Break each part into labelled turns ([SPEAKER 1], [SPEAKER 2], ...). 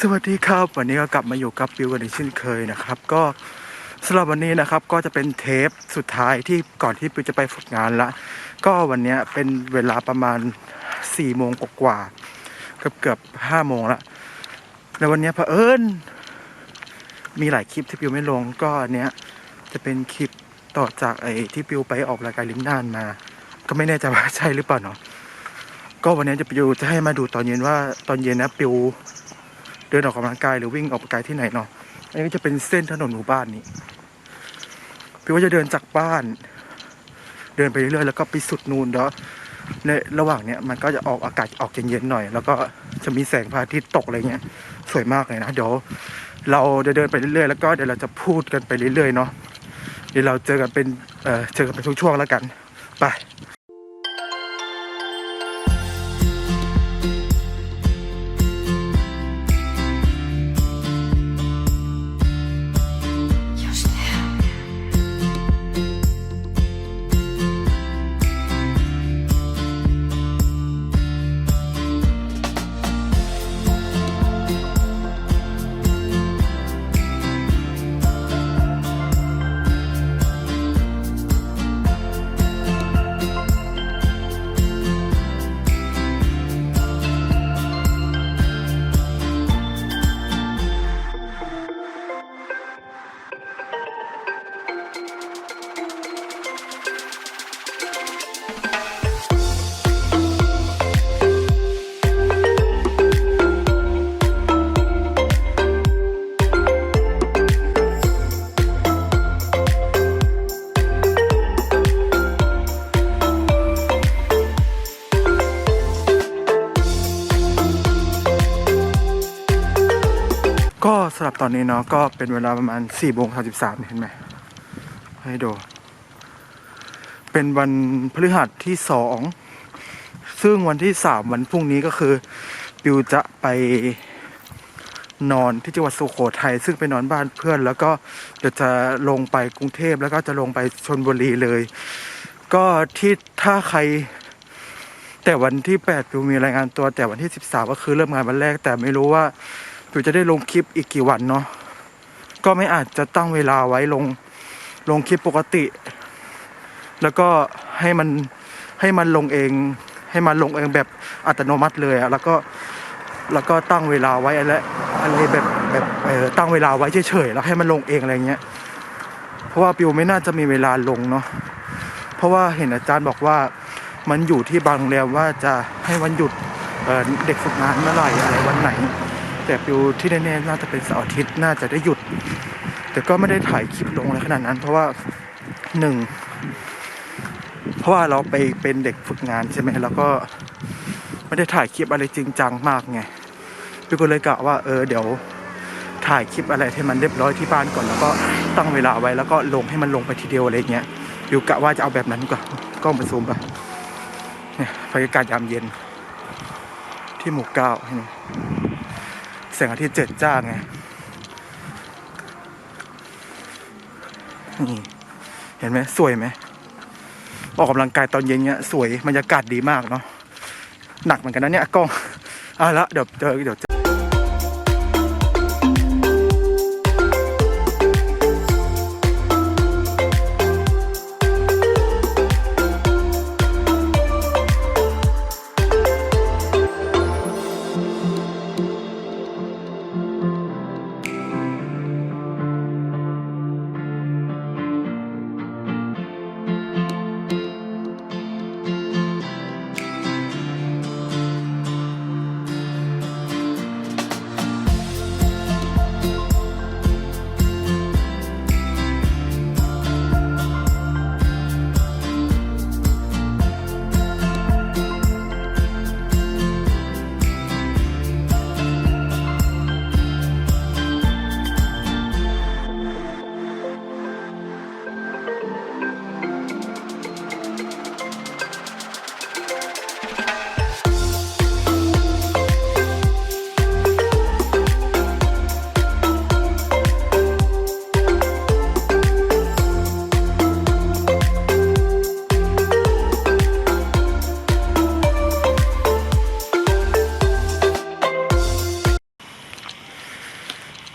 [SPEAKER 1] สวัสดีครับ วันนี้ก็กลับมาอยู่กับปิวกันอีกเช่นเคยนะครับ ก็สำหรับวันนี้นะครับก็จะเป็นเทปสุดท้ายที่ก่อนที่ปิวจะไปฝึกงานละ ก็วันนี้เป็นเวลาประมาณ4ี่โมงกว่าเกือบเกือบห้าโมงละแล้ววันนี้เผอิญมีหลายคลิปที่ปิวไม่ลง ก็อันเนี้ยจะเป็นคลิปต่อจากไอ้ที่ปิวไปออกรายการลิ้นน่านมา ก็ไม่แน่ใจว่าใช่หรือเปล่าเนาะก็วันนี้จะปิวจะให้มาดูตอนเย็นว่าตอนเย็นนะปิว เดินออกกำลังกายหรือวิ่งออกกำลังกายที่ไหนเนาะอันนี้ก็จะเป็นเส้นถนนหมู่บ้านนี้พี่ว่าจะเดินจากบ้าน เดินไปเรื่อยๆแล้วก็ไปสุดนูนแล้วในระหว่างเนี้ยมันก็จะออกอากาศออกเย็นๆหน่อย แล้วก็จะมีแสงพระอาทิตย์ตกอะไรเงี้ย สวยมากเลยนะเดี๋ยวเราจะเดินไปเรื่อยๆแล้วก็เดี๋ยวเราจะพูดกันไปเรื่อยๆเนาะเดี๋ยวเราเจอกันเป็นเอ่อเจอกันเป็นช่วงๆแล้วกันไป ก็สำหรับตอนนี้เนาะก็เป็นเวลาประมาณ4ี่โมงสามเห็นไหมให้ดู เป็นวันพฤหัสที่สองซึ่งวันที่สามวันพรุ่งนี้ก็คือปิวจะไปนอนที่จังหวัดสุโขทัยซึ่งไปนอนบ้านเพื่อน แล้วก็เดี๋ยวจะลงไปกรุงเทพแล้วก็จะลงไปชนบุรีเลย ก็ที่ถ้าใคร แต่วันที่แปดปิวมีรายงานตัวแต่วันที่สิบสามก็คือเริ่มงานวันแรก แต่ไม่รู้ว่า ปิวจะได้ลงคลิปอีกกี่วันเนาะก็ไม่อาจจะตั้งเวลาไว้ลงลงคลิปปกติ แล้วก็ให้มันให้มันลงเอง ให้มันลงเองแบบอัตโนมัติเลยอะแล้วก็แล้วก็ตั้งเวลาไว้อะไรอะไรแบบแบบเออตั้งเวลาไว้เฉยๆแล้วให้มันลงเองอะไรเงี้ย เพราะว่าปิวไม่น่าจะมีเวลาลงเนาะเพราะว่าเห็นอาจารย์บอกว่ามันอยู่ที่บางโรงแรมว่าจะให้วันหยุดเเด็กฝึกงานเมื่อไหร่อะไรวันไหน แต่ปิวที่แน่ๆน่าจะเป็นเสาร์อาทิตย์น่าจะได้หยุด แต่ก็ไม่ได้ถ่ายคลิปลงอะไรขนาดนั้น เพราะว่าหนึ่งเพราะว่าเราไปเป็นเด็กฝึกงานใช่ไหมแล้วก็ไม่ได้ถ่ายคลิปอะไรจริงจังมากไงปิวก็เลยกะว่าเออเดี๋ยวถ่ายคลิปอะไรให้มันเรียบร้อยที่บ้านก่อนแล้วก็ตั้งเวลาไว้แล้วก็ลงให้มันลงไปทีเดียวอะไรเงี้ยปิวกะว่าจะเอาแบบนั้นก่อนกล้องไปซูมไปเนี่ยบรรยากาศยามเย็น ที่หมู่เก้าให้นี่ แสงอาทิตย์เจ็ดจ้าไงนี่เห็นไหมสวยไหมออกกำลังกายตอนเย็นเนี้ยสวยบรรยากาศดีมากเนาะหนักเหมือนกันนะเนี่ยกล้องเอาละเดี๋ยวเจอเดี๋ยวเจอ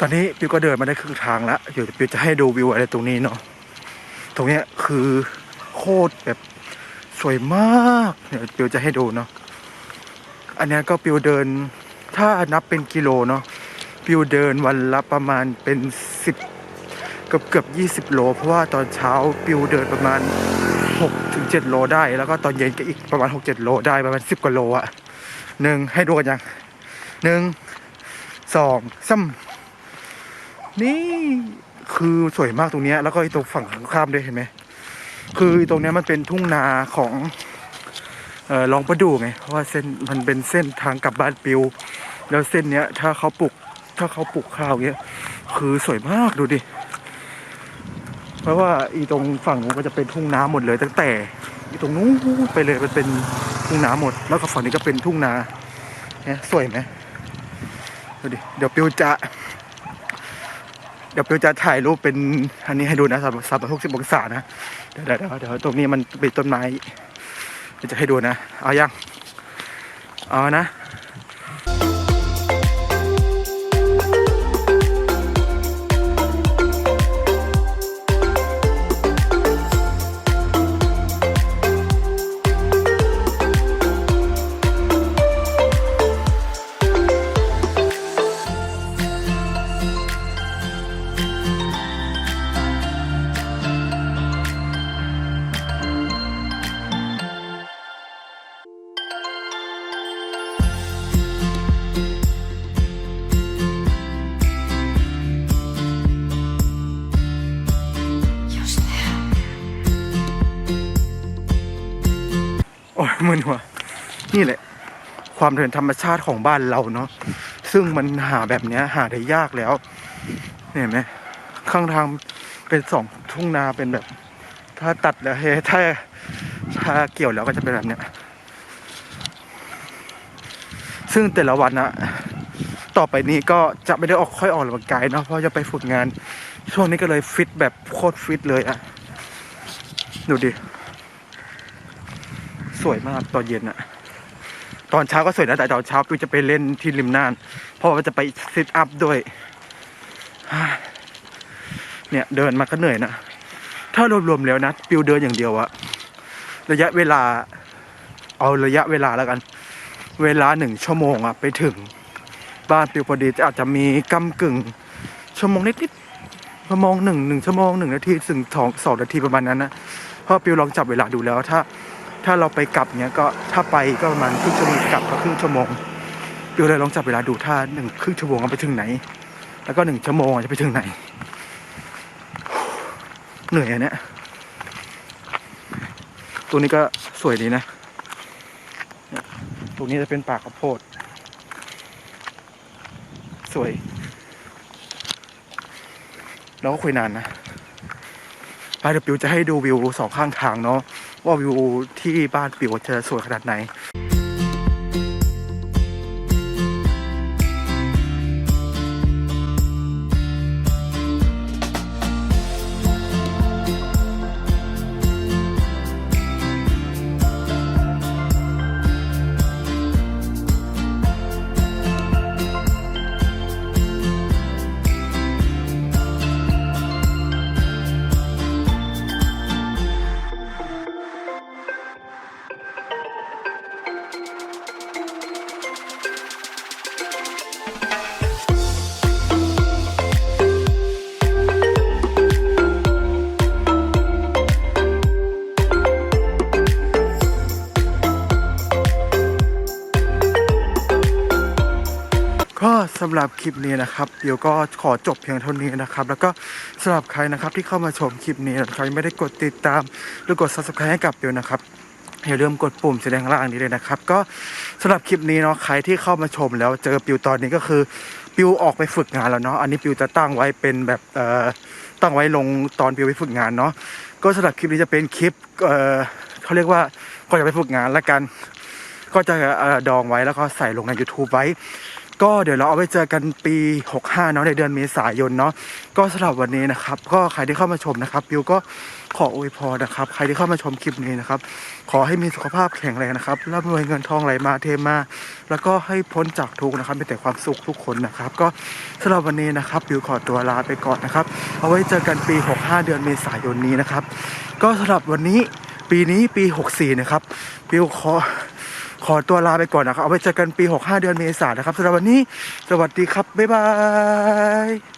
[SPEAKER 1] ตอนนี้ปิวก็เดินมาได้ครึ่งทางแล้วเดี๋ยวปิวจะให้ดูวิวอะไรตรงนี้เนาะตรงเนี้ยคือโคตรแบบสวยมากเดี๋ยวปิวจะให้ดูเนาะอันนี้ก็ปิวเดินถ้านับเป็นกิโลเนาะปิวเดินวันละประมาณเป็นสิบเกือบเกือบยี่สิบโล เพราะว่าตอนเช้าปิวเดินประมาณหกถึงเจ็ดโลได้ แล้วก็ตอนเย็นก็อีกประมาณหกเจ็ดโลได้ประมาณสิบกว่าโลอะหนึ่งให้ดูกันยังหนึ่งสองซ้ำ นี่คือสวยมากตรงเนี้ยแล้วก็ไอ้ตรงฝั่งข้ามด้วยเห็นไหมคือตรงเนี้ยมันเป็นทุ่งนาของเออลองประดูไงเพราะว่าเส้นมันเป็นเส้นทางกลับบ้านปิว แล้วเส้นเนี้ย ถ้าเขาปลูกถ้าเขาปลูกข้าวเนี้ย คือสวยมากดูดิ เพราะว่าอีตรงฝั่งนู้นก็จะเป็นทุ่งนาหมดเลย ตั้งแต่อีตรงนู้นไปเลยมันเป็นทุ่งนาหมด แล้วก็ฝั่งนี้ก็เป็นทุ่งนาเนี่ยสวยไหมดูดิเดี๋ยวปิวจะ เดี๋ยวปิวจะถ่ายรูปเป็นอันนี้ให้ดูนะสามสามร้อยหกสิบองศานะเดี๋ยวเดี๋ยวเดี๋ยวเดี๋ยวตรงนี้มันเป็นต้นไม้เดี๋ยวจะให้ดูนะ เอายัง เอานะ นี่แหละ ความเดินธรรมชาติของบ้านเราเนาะซึ่งมันหาแบบเนี้ย หาได้ยากแล้วเห็นไหมข้างทางเป็นสองทุ่งนาเป็นแบบ ถ้าตัดแล้วเฮถ้าถ้าเกี่ยวแล้วก็จะเป็นแบบเนี้ยซึ่งแต่ละวันนะต่อไปนี้ก็จะไม่ได้ออกค่อยออกกำลังกายเนาะเพราะจะไปฝึกงาน ช่วงนี้ก็เลยฟิตแบบโคตรฟิตเลยอะดูดิ สวยมากตอนเย็นอะ ตอนเช้าก็สวยนะแต่ตอนเช้าปิวจะไปเล่นที่ริมน่าน เพราะว่าจะไปซิทอัพด้วย เนี่ยเดินมาก็เหนื่อยนะ ถ้ารวมๆแล้วนะปิวเดินอย่างเดียวอะระยะเวลา เอาระยะเวลาแล้วกัน เวลาหนึ่งชั่วโมงอะไปถึง บ้านปิวพอดีอาจจะมีกำกึ่ง ชั่วโมงนิดๆชั่วโมงหนึ่งหนึ่งชั่วโมงหนึ่งนาทีถึงสองสองนาทีประมาณนั้นนะเพราะปิวลองจับเวลาดูแล้วถ้า ถ้าเราไปกลับเนี้ยก็ถ้าไปก็ประมาณครึ่งชั่วโมงกลับก็ครึ่งชั่วโมงปิวเลยลองจับเวลาดูถ้าหนึ่งครึ่งชั่วโมงเอาไปถึงไหน แล้วก็หนึ่งชั่วโมงจะไปถึงไหน เหนื่อยอันเนี้ยตัวนี้ก็สวยดีนะเนี่ยตรงนี้จะเป็นป่าข้าวโพด สวยแล้วก็คุยนานนะ ไปเดี๋ยวปิวจะให้ดูวิวสองข้างทางเนาะว่าวิวที่บ้านปิวจะสวยขนาดไหนำหรับคลิปนี้นะครับ เดี๋ยวก็ขอจบเพียงเท่านี้นะครับ แล้วก็สำหรับใครนะครับที่เข้ามาชมคลิปนี้นะครไม่ได้กดติดตามหรือกด subscribe ให้กับเดียวนะครับอย่าลืมกดปุ่มแสดงข้างล่างนี้เลยนะครับ ก็สำหรับคลิปนี้เนาะใครที่เข้ามาชมแล้วเจอปิวตอนนี้ก็คือปิวออกไปฝึกงานแล้วเนาะอันนี้ปิวจะตั้งไว้เป็นแบบเอ่อตั้งไว้ลงตอนปิวไปฝึกงานเนาะก็สำหรับคลิปนี้จะเป็นคลิปเอ่อเขาเรียกว่าก่อนจะไปฝึกงานละกัน ก็จะเออดองไว้แล้วก็ใส่ลงใน YouTube ไว้ ก็เดี๋ยวเราเอาไว้เจอกันปี 65 เนาะในเดือนเมษายนเนาะก็สำหรับวันนี้นะครับ ก็ใครที่เข้ามาชมนะครับบิวก็ขออวยพรนะครับ ใครที่เข้ามาชมคลิปนี้นะครับ ขอให้มีสุขภาพแข็งแรงนะครับร่ำรวยเงินทองไหลมาเทมา แล้วก็ให้พ้นจากทุกข์นะครับมีแต่ความสุขทุกคนนะครับ ก็สำหรับวันนี้นะครับบิวขอตัวลาไปก่อนนะครับ เอาไว้เจอกันปี 65 เดือนเมษายนนี้นะครับ ก็สำหรับวันนี้ปีนี้ปี 64 นะครับบิวขอ ขอตัวลาไปก่อนนะครับ เอาไว้เจอกันปี 65 เดือนเมษายนนะครับสำหรับวันนี้ สวัสดีครับ บ๊ายบาย